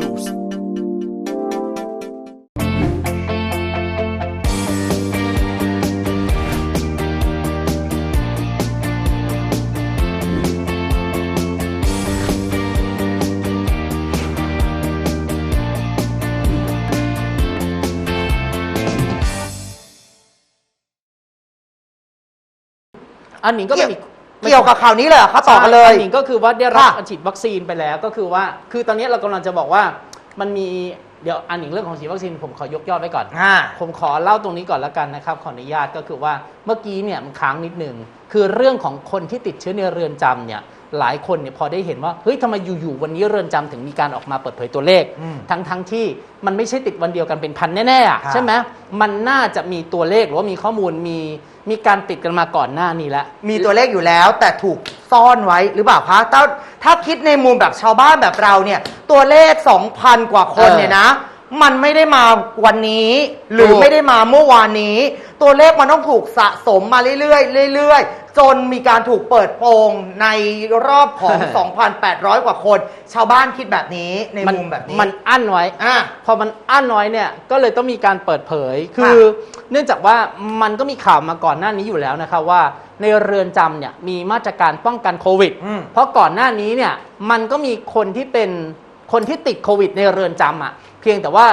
ฮอต นิวส์อันหนิงก็เป็นอีกเกี่ยวกับข่าวนี้เลยเหรอคะต่อกันเลย ใช่อันหนิงก็คือว่าได้รับค่ะฉีดวัคซีนไปแล้วก็คือว่า คือตอนนี้เรากำลังจะบอกว่ามันมีเดี๋ยวอันหนิงเรื่องของฉีดวัคซีนผมขอยกยอดไว้ก่อน อ่า ผมขอเล่าตรงนี้ก่อนแล้วกันนะครับขออนุญาตก็คือว่าเมื่อกี้เนี่ยมันค้างนิดหนึ่งคือเรื่องของคนที่ติดเชื้อในเรือนจำเนี่ย หลายคนเนี่ยพอได้เห็นว่าเฮ้ยทำไมอยู่ๆวันนี้เรือนจำถึงมีการออกมาเปิดเผยตัวเลขอืมทั้งทั้งที่มันไม่ใช่ติดวันเดียวกันเป็นพันแน่ๆอะครับใช่ไหมมันน่าจะมีตัวเลขหรือว่ามีข้อมูลมีมีการติดกันมาก่อนหน้านี้แล้ว มีตัวเลขอยู่แล้วแต่ถูกซ่อนไว้หรือเปล่าคะถ้าถ้าคิดในมุมแบบชาวบ้านแบบเราเนี่ย ตัวเลข 2,000 กว่าคนเออเนี่ยนะ มันไม่ได้มาวันนี้ หรือถูกไม่ได้มาเมื่อวานนี้ ตัวเลขมันต้องถูกสะสมมาเรื่อยๆเรื่อยๆ จนมีการถูกเปิดโปงในรอบของ 2,800 กว่าคน ชาวบ้านคิดแบบนี้ในมันมุมแบบนี้ มันอั้นไว้อะ พอมันอั้นน้อยเนี่ยก็เลยต้องมีการเปิดเผย คือเนื่องจากว่ามันก็มีข่าวมาก่อนหน้านี้อยู่แล้วนะครับว่าในเรือนจำเนี่ยมีมาตรการป้องกันโควิด อืม เพราะก่อนหน้านี้เนี่ยมันก็มีคนที่เป็นคนที่ติดโควิดในเรือนจำอะ่ะเพียงแต่ว่า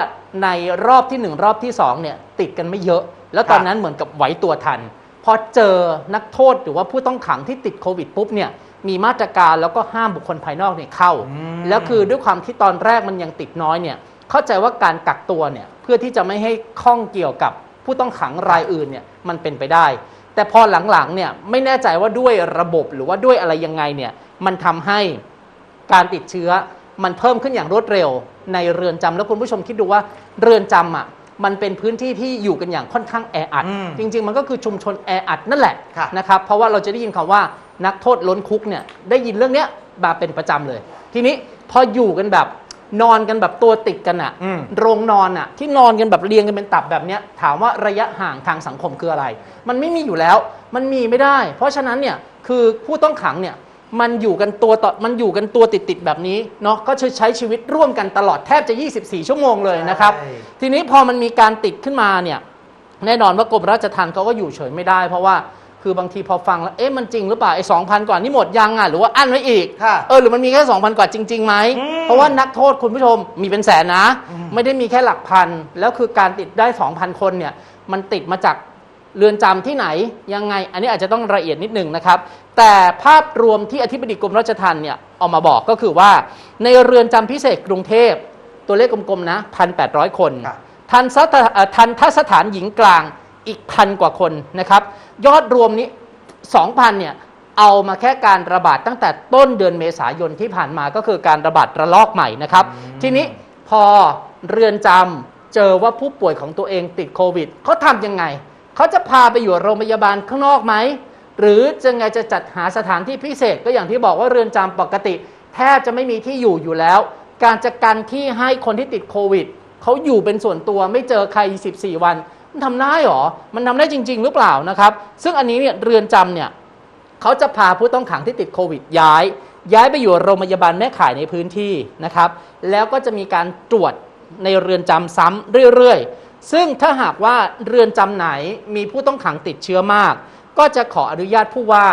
ในรอบที่หนึ่งรอบที่สองเนี่ยติดกันไม่เยอะ แล้วตอนนั้นเหมือนกับไหวตัวทัน พอเจอนักโทษหรือว่าผู้ต้องขังที่ติดโควิดปุ๊บเนี่ยมีมาตรการแล้วก็ห้ามบุคคลภายนอกเนี่ยเข้าอืมแล้วคือด้วยความที่ตอนแรกมันยังติดน้อยเนี่ยเข้าใจว่าการกักตัวเนี่ยเพื่อที่จะไม่ให้ข้องเกี่ยวกับผู้ต้องขังรายอื่นเนี่ยมันเป็นไปได้ แต่พอหลังๆเนี่ยไม่แน่ใจว่าด้วยระบบหรือว่าด้วยอะไรยังไงเนี่ยมันทำให้การติดเชื้อมันเพิ่มขึ้นอย่างรวดเร็วในเรือนจำแล้วคุณผู้ชมคิดดูว่าเรือนจำอะ มันเป็นพื้นที่ที่อยู่กันอย่างค่อนข้างแออัด อืมจริง ๆ มันก็คือชุมชนแออัดนั่นแหละค่ะ นะครับเพราะว่าเราจะได้ยินคำว่านักโทษล้นคุกเนี่ยได้ยินเรื่องเนี้ยมาเป็นประจำเลย ทีนี้พออยู่กันแบบนอนกันแบบตัวติดกันอะอืม โรงนอนอะที่นอนกันแบบเรียงกันเป็นตับแบบเนี้ยถามว่าระยะห่างทางสังคมคืออะไร มันไม่มีอยู่แล้ว มันมีไม่ได้ เพราะฉะนั้นเนี่ยคือผู้ต้องขังเนี่ย มันอยู่กันตัวต่อมันอยู่กันตัวติดติดๆแบบนี้เนาะก็จะใช้ชีวิตร่วมกันตลอดแทบจะ 24 ชั่วโมงเลยนะครับใช่ทีนี้พอมันมีการติดขึ้นมาเนี่ยแน่นอนว่ากรมราชทัณฑ์เขาก็อยู่เฉยไม่ได้ เพราะว่าคือบางทีพอฟังแล้วเอ๊ะมันจริงหรือเปล่าไอ้สองพันกว่านี่หมดยังอะหรือว่าอั้นไว้อีกค่ะเออหรือมันมีแค่สองพันกว่าจริงๆไหมอืมเพราะว่านักโทษคุณผู้ชมมีเป็นแสนนะอืมไม่ได้มีแค่หลักพันแล้วคือการติดได้2,000คนเนี่ยมันติดมาจาก เรือนจำที่ไหนยังไง อันนี้อาจจะต้องละเอียดนิดหนึ่งนะครับ แต่ภาพรวมที่อธิบดีกรมราชทัณฑ์เนี่ยออกมาบอกก็คือว่าในเรือนจำพิเศษกรุงเทพตัวเลขกลมๆนะ1,800คนครับทันสถเอ่อทันทสถานหญิงกลางอีกพันกว่าคนนะครับ ยอดรวมนี้2,000เนี่ยเอามาแค่การระบาดตั้งแต่ต้นเดือนเมษายนที่ผ่านมาก็คือการระบาดระลอกใหม่นะครับ ทีนี้พอเรือนจำเจอว่าผู้ป่วยของตัวเองติดโควิดเขาทำยังไง เขาจะพาไปอยู่โรงพยาบาลข้างนอกไหม หรือจะไงจะจัดหาสถานที่พิเศษก็อย่างที่บอกว่าเรือนจำปกติ แทบจะไม่มีที่อยู่อยู่แล้ว การจะกันที่ให้คนที่ติดโควิดเขาอยู่เป็นส่วนตัวไม่เจอใคร 14 วัน มันทำได้หรอ มันทำได้จริง ๆ หรือเปล่านะครับ ซึ่งอันนี้เนี่ยเรือนจำเนี่ยเขาจะพาผู้ต้องขังที่ติดโควิดย้าย ย้ายไปอยู่โรงพยาบาลแม่ข่ายในพื้นที่นะครับ แล้วก็จะมีการตรวจในเรือนจำซ้ำเรื่อยๆ ซึ่งถ้าหากว่าเรือนจำไหนมีผู้ต้องขังติดเชื้อมาก ก็จะขออนุญาตผู้ว่า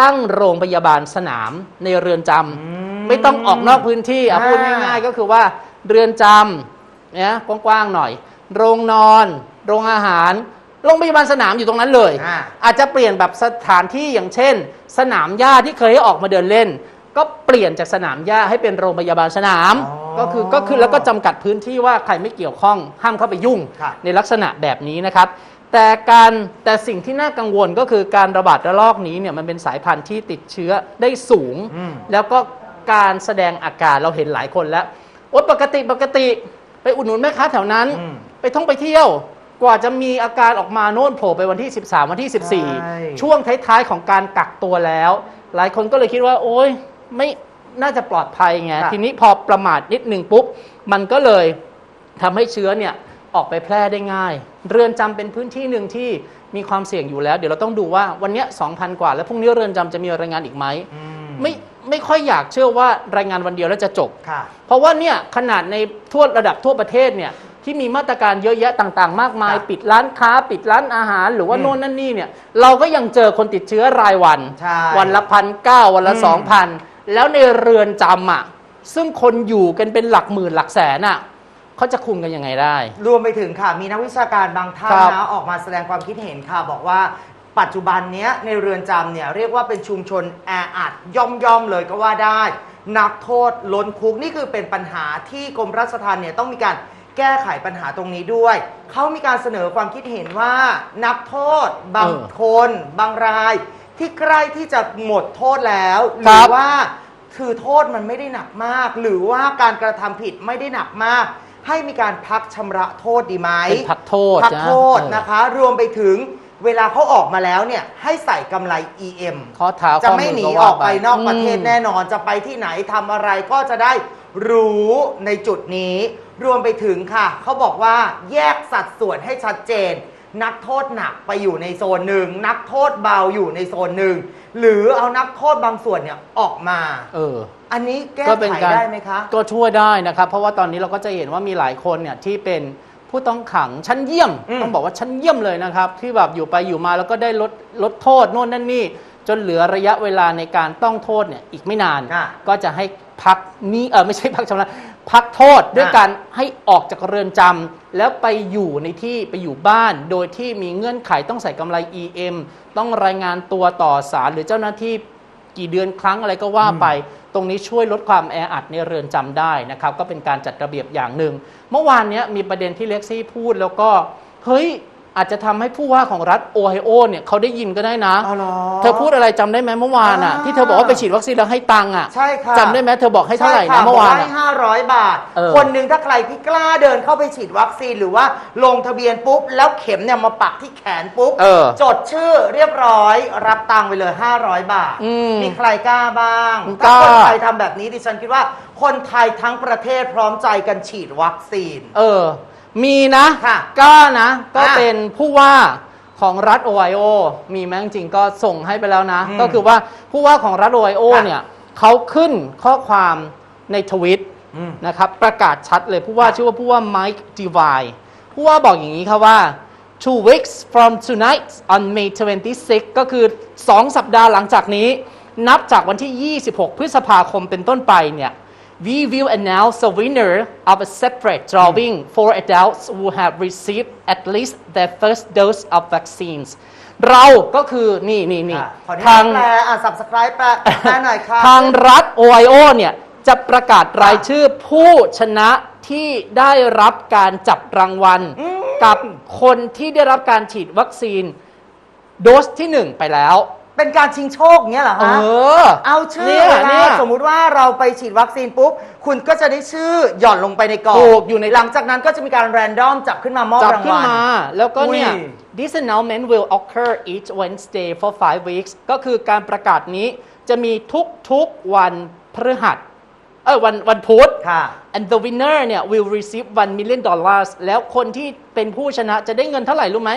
ตั้งโรงพยาบาลสนามในเรือนจำไม่ต้องออกนอกพื้นที่อะอ่า พูดง่ายๆก็คือว่าเรือนจำเนี่ยกว้างๆหน่อย โรงนอน โรงอาหาร โรงพยาบาลสนามอยู่ตรงนั้นเลย อ่า อาจจะเปลี่ยนแบบสถานที่อย่างเช่น สนามหญ้าที่เคยให้ออกมาเดินเล่น ก็เปลี่ยนจากสนามหญ้าให้เป็นโรงพยาบาลสนาม อ๋อก็คือก็คือแล้วก็จำกัดพื้นที่ว่าใครไม่เกี่ยวข้องห้ามเข้าไปยุ่ง ครับ ในลักษณะแบบนี้นะครับ แต่การแต่สิ่งที่น่ากังวลก็คือการระบาดระลอกนี้เนี่ยมันเป็นสายพันธุ์ที่ติดเชื้อได้สูง อืม แล้วก็การแสดงอาการเราเห็นหลายคนแล้วโอ๊ยปกติปกติ ไปอุดหนุนแม่ค้าแถวนั้น อืมไปท่องไปเที่ยว กว่าจะมีอาการออกมาโน่นโผล่ไปวันที่ 13 วันที่ ใช่ 14 ช่วงท้ายๆของการกักตัวแล้ว หลายคนก็เลยคิดว่า โอ๊ย ไม่น่าจะปลอดภัยไงครับทีนี้พอประมาทนิดหนึ่งปุ๊บ มันก็เลยทำให้เชื้อเนี่ยออกไปแพร่ได้ง่าย เรือนจำเป็นพื้นที่หนึ่งที่มีความเสี่ยงอยู่แล้ว เดี๋ยวเราต้องดูว่าวันเนี้ย2,000กว่า แล้วพรุ่งนี้เรือนจำจะมีรายงานอีกไหมอืมไม่ไม่ค่อยอยากเชื่อว่ารายงานวันเดียวแล้วจะจบค่ะเพราะว่าเนี่ยขนาดในทั่วระดับทั่วประเทศเนี่ยที่มีมาตรการเยอะแยะต่าง ๆ มากมายค่ะปิดร้านค้า ปิดร้านอาหาร หรือว่าอืมโน่นนั่นนี่เนี่ยเราก็ยังเจอคนติดเชื้อรายวันใช่วันละพันเก้าวันละอืมสองพัน แล้วในเรือนจำอะซึ่งคนอยู่กันเป็นหลักหมื่นหลักแสนอะเขาจะคุมกันยังไงได้ รวมไปถึงค่ะ มีนักวิชาการบางท่านครับนะออกมาแสดงความคิดเห็นค่ะ บอกว่าปัจจุบันเนี้ยในเรือนจำเนี่ยเรียกว่าเป็นชุมชนแออัดย่อมย่อมๆเลยก็ว่าได้ นักโทษล้นคุกนี่คือเป็นปัญหาที่กรมราชทัณฑ์เนี่ยต้องมีการแก้ไขปัญหาตรงนี้ด้วย เขามีการเสนอความคิดเห็นว่านักโทษบางเออ คน บางราย ที่ใกล้ที่จะหมดโทษแล้ว หครัรืบว่าคือโทษมันไม่ได้หนักมาก หรือว่าการกระทำผิดไม่ได้หนักมาก ให้มีการพักชำระโทษดีไหม เป็นพักโทษพักโทษเออนะคะ รวมไปถึงเวลาเขาออกมาแล้วเนี่ยให้ใส่กำไร EM ข้อเท้าจะข้อไม่มืหนีก็อว่าอกไปนอกประเทศมแน่นอนจะไปที่ไหนทำอะไรก็จะได้รู้ในจุดนี้ รวมไปถึงค่ะ เขาบอกว่าแยกสัดส่วนให้ชัดเจน นักโทษหนักไปอยู่ในโซนหนึ่งนักโทษเบาอยู่ในโซนหนึ่งหรือเอานักโทษบางส่วนเนี่ยออกมา เออ อันนี้แก้ก็เป็นไขการได้ไหมคะ ก็ช่วยได้นะครับ เพราะว่าตอนนี้เราก็จะเห็นว่ามีหลายคนเนี่ยที่เป็นผู้ต้องขังชั้นเยี่ยม อืมต้องบอกว่าชั้นเยี่ยมเลยนะครับ ที่แบบอยู่ไปอยู่มาแล้วก็ได้ลดลดโทษโน่นนั่นนี่ จนเหลือระยะเวลาในการต้องโทษเนี่ยอีกไม่นาน อะก็จะให้พักนี้เออไม่ใช่พักชำระพักโทษด้วยอะ การให้ออกจากเรือนจำแล้วไปอยู่ในที่ไปอยู่บ้าน โดยที่มีเงื่อนไขต้องใส่กำไร EM ต้องรายงานตัวต่อศาลหรือเจ้าหน้าที่กี่เดือนครั้งอะไรก็ว่าไป ตรงนี้ช่วยลดความแออัดในเรือนจำได้นะครับ ก็เป็นการจัดระเบียบอย่างหนึ่งเมื่อวานเนี้ยมีประเด็นที่เล็กซี่พูดแล้วก็เฮ้ย อาจจะทำให้ผู้ว่าของรัฐโอไฮโอเนี่ยเขาได้ยินก็ได้นะอ๋อเหรอเธอพูดอะไรจำได้ไหมเมื่อวานอะอ่าที่เธอบอกว่าไปฉีดวัคซีนแล้วให้ตังค์อะใช่ค่ะจำได้ไหมเธอบอกให้เท่าไหร่ใช่ค่นะเมื่อวานบกให้อะห้าร้อยบาทเออคนหนึ่งถ้าใครที่กล้าเดินเข้าไปฉีดวัคซีนหรือว่าลงทะเบียนปุ๊บ แล้วเข็มเนี่ยมาปักที่แขนปุ๊บเออจดชื่อเรียบร้อย รับตังค์ไปเลย500บาทอืมมีใครกล้าบ้างกล้าถ้าคนไทยทำแบบนี้ดิฉันคิดว่า คนไทยทั้งประเทศพร้อมใจกันฉีดวัคซีน เออ มีนะค่ะกล้านะ ก็อะเป็นผู้ว่าของรัฐโอไฮโอมีแม้จริงๆก็ส่งให้ไปแล้วนะ อืมก็คือว่าผู้ว่าของรัฐโอไฮโอค่ะ เนี่ยเขาขึ้นข้อความในทวิต อืม นะครับประกาศชัดเลยผู้ว่าค่ะชื่อว่าผู้ว่า Mike Devine ผู้ว่าบอกอย่างนี้ครับว่า two weeks from tonight on May 26 ก็คือ 2 สัปดาห์หลังจากนี้ นับจากวันที่ 26 พฤษภาคมเป็นต้นไปเนี่ย we will announce a winner of a separate drawing for adults who have received at least their first dose of vaccines เราก็คือนี่นี่นี่อะขออนุทาญางตแปลอะ subscribe แปลแปลหน่อยค่ะทางรัฐโอไฮโอเนี่ย จะประกาศรายชื่อผู้ชนะที่ได้รับการจับรางวัลอืมกับคนที่ได้รับการฉีดวัคซีน โดสที่1ไปแล้ว เป็นการชิงโชคเงี้ยเหรอเอฮะ อ เอาชื่อเนี่ยเวลาเนี่ยสมมุติว่าเราไปฉีดวัคซีนปุ๊บ คุณก็จะได้ชื่อหย่อนลงไปในกล่องถูกอยู่ใน หลังจากนั้นก็จะมีการแรนดอมจับขึ้นมามอบจับรางขึ้นวัล มา แล้วก็เนี่ย อุ้ย this announcement will occur each Wednesday for five weeks ก็คือการประกาศนี้จะมีทุกๆวันพฤหัสเออวันวันพุธ ค่ะ and the winner เนี่ย will receive 1 million dollars แล้วคนที่เป็นผู้ชนะจะได้เงินเท่าไหร่รู้ไหม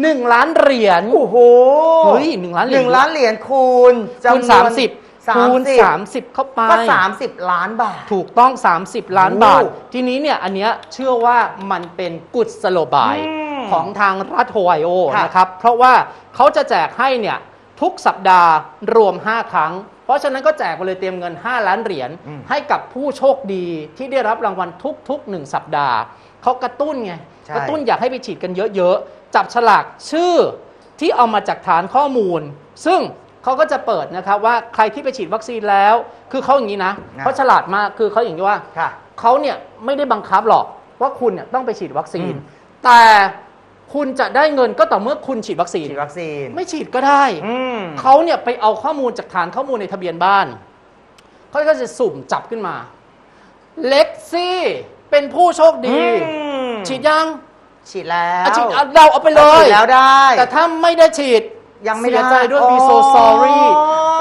หนึ่งล้านเหรียญ โอ้โหเฮ้ยหนึ่งล้านเหรียญหนึ่งล้านเหรียญคูณคูณจำนวน30คูณ30 30เข้าไปก็30ล้านบาท ถูกต้อง 30 ล้านโอ้บาท ทีนี้เนี่ยอันเนี้ยเชื่อว่ามันเป็นกุศโลบายอืมของทางรัฐโฮไอโอค่ะนะครับ เพราะว่าเขาจะแจกให้เนี่ยทุกสัปดาห์รวม 5 ครั้ง เพราะฉะนั้นก็แจกไปเลยเตรียมเงิน 5 ล้านเหรียญอืมให้กับผู้โชคดีที่ได้รับรางวัลทุกๆ 1 สัปดาห์เขากระตุ้นไงใช่กระตุ้นอยากให้ไปฉีดกันเยอะๆ จับฉลากชื่อที่เอามาจากฐานข้อมูล ซึ่งเขาก็จะเปิดนะครับว่าใครที่ไปฉีดวัคซีนแล้ว คือเขาอย่างนี้นะนะเขาฉลาดมากคือเขาอย่างนี้ว่าค่ะ เขาเนี่ยไม่ได้บังคับหรอกว่าคุณเนี่ยต้องไปฉีดวัคซีน อืม แต่คุณจะได้เงินก็ต่อเมื่อคุณฉีดวัคซีน ฉีดวัคซีนไม่ฉีดก็ได้ อืม เขาเนี่ยไปเอาข้อมูลจากฐานข้อมูลในทะเบียนบ้านเขาก็จะสุ่มจับขึ้นมา เล็กซี่เป็นผู้โชคดีอืมฉีดยัง ฉีดแล้วอะฉีดอะเราเอาไปเลยฉีดแล้วได้ แต่ถ้าไม่ได้ฉีดยังไม่ได้เสียใจด้วย we อ๋อ so sorry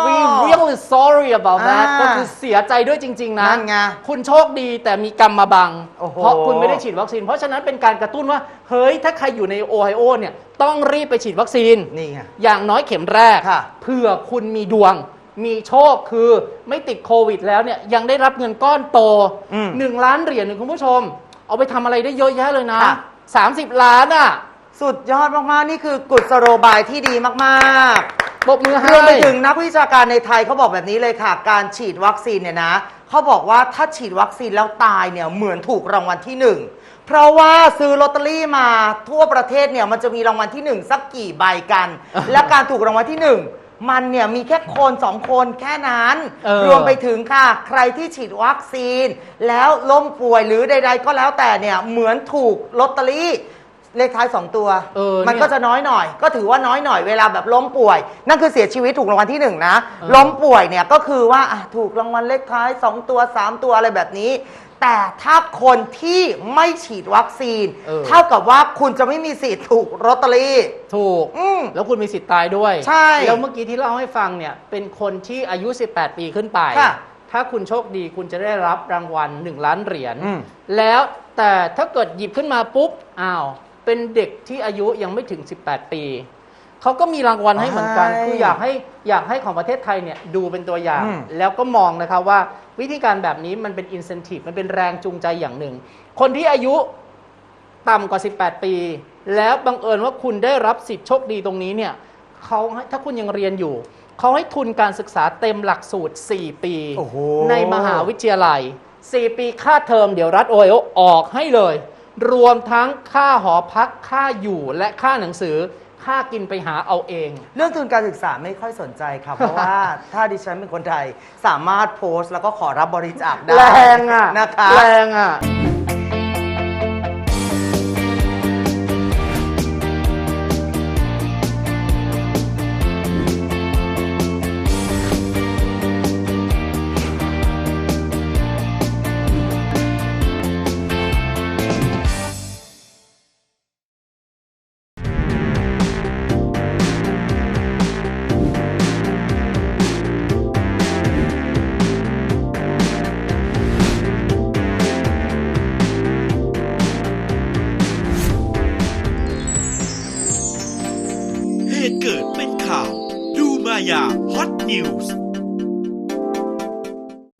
we really sorry about that อ่าก็คือเสียใจด้วยจริง ๆ นะ นั่นไงคุณโชคดีแต่มีกรรมมาบัง โอ้โห เพราะคุณไม่ได้ฉีดวัคซีน เพราะฉะนั้นเป็นการกระตุ้นว่า เฮ้ย ถ้าใครอยู่ในโอไฮโอเนี่ย ต้องรีบไปฉีดวัคซีน นี่ไง อย่างน้อยเข็มแรก ค่ะเผื่อคุณมีดวง มีโชคคือไม่ติดโควิดแล้วเนี่ย ยังได้รับเงินก้อนโตอืมหนึ่งล้านเหรียญเนี่ยคุณผู้ชม เอาไปทำอะไรได้เยอะแยะเลยนะ ค่ะ 30 ล้านอะสุดยอดมากๆ นี่คือกุศโลบายที่ดีมากๆปรบมือให้ รวมไปถึงนักวิชาการในไทยเขาบอกแบบนี้เลยค่ะ การฉีดวัคซีนเนี่ยนะเขาบอกว่าถ้าฉีดวัคซีนแล้วตายเนี่ยเหมือนถูกรางวัลที่หนึ่งเพราะว่าซื้อลอตเตอรี่มาทั่วประเทศเนี่ยมันจะมีรางวัลที่หนึ่งสักกี่ใบกัน และการถูกรางวัลที่หนึ่ง มันเนี่ยมีแค่คนสองคนแค่นั้น เออ รวมไปถึงค่ะ ใครที่ฉีดวัคซีน แล้วล้มป่วยหรือใด ๆ ก็แล้วแต่เนี่ยเหมือนถูกลอตเตอรี่เลขท้ายสองตัว เออมันเนี่ยก็จะน้อยหน่อย ก็ถือว่าน้อยหน่อยเวลาแบบล้มป่วย นั่นคือเสียชีวิตถูกรางวัลที่หนึ่งนะ เออ ล้มป่วยเนี่ยก็คือว่าอะถูกรางวัลเลขท้าย2ตัว3ตัวอะไรแบบนี้ แต่ถ้าคนที่ไม่ฉีดวัคซีน เออ เท่ากับว่าคุณจะไม่มีสิทธิ์ถูกลอตเตอรี่ ถูก อืม แล้วคุณมีสิทธิ์ตายด้วย ใช่แล้วเมื่อกี้ที่เล่าให้ฟังเนี่ย เป็นคนที่อายุ 18 ปีขึ้นไป ค่ะถ้าคุณโชคดีคุณจะได้รับรางวัล 1 ล้านเหรียญ อืม แล้วแต่ถ้าเกิดหยิบขึ้นมาปุ๊บ อ้าว เป็นเด็กที่อายุยังไม่ถึง 18 ปี เขาก็มีรางวัลให้เหมือนกัน ใช่ คืออยากให้อยากให้ของประเทศไทยเนี่ยดูเป็นตัวอย่าง อืม แล้วก็มองนะครับว่าวิธีการแบบนี้มันเป็นอินเซนティブมันเป็นแรงจูงใจอย่างหนึ่ง คนที่อายุ ต่ำกว่า 18 ปี แล้วบังเอิญว่าคุณได้รับสิทธิ์โชคดีตรงนี้เนี่ยเขาให้ถ้าคุณยังเรียนอยู่ เขาให้ทุนการศึกษาเต็มหลักสูตร 4 ปี โอ้โห ในมหาวิทยาลัย 4 ปีค่าเทอมเดี๋ยวรัฐโอไฮโอออกให้เลย รวมทั้งค่าหอพักค่าอยู่และค่าหนังสือ ค่ากินไปหาเอาเอง เรื่องทุนการศึกษาไม่ค่อยสนใจครับ เพราะว่าถ้าดิฉันเป็นคนไทยสามารถโพสต์แล้วก็ขอรับบริจาคได้แรงอะนะคะแรงอะ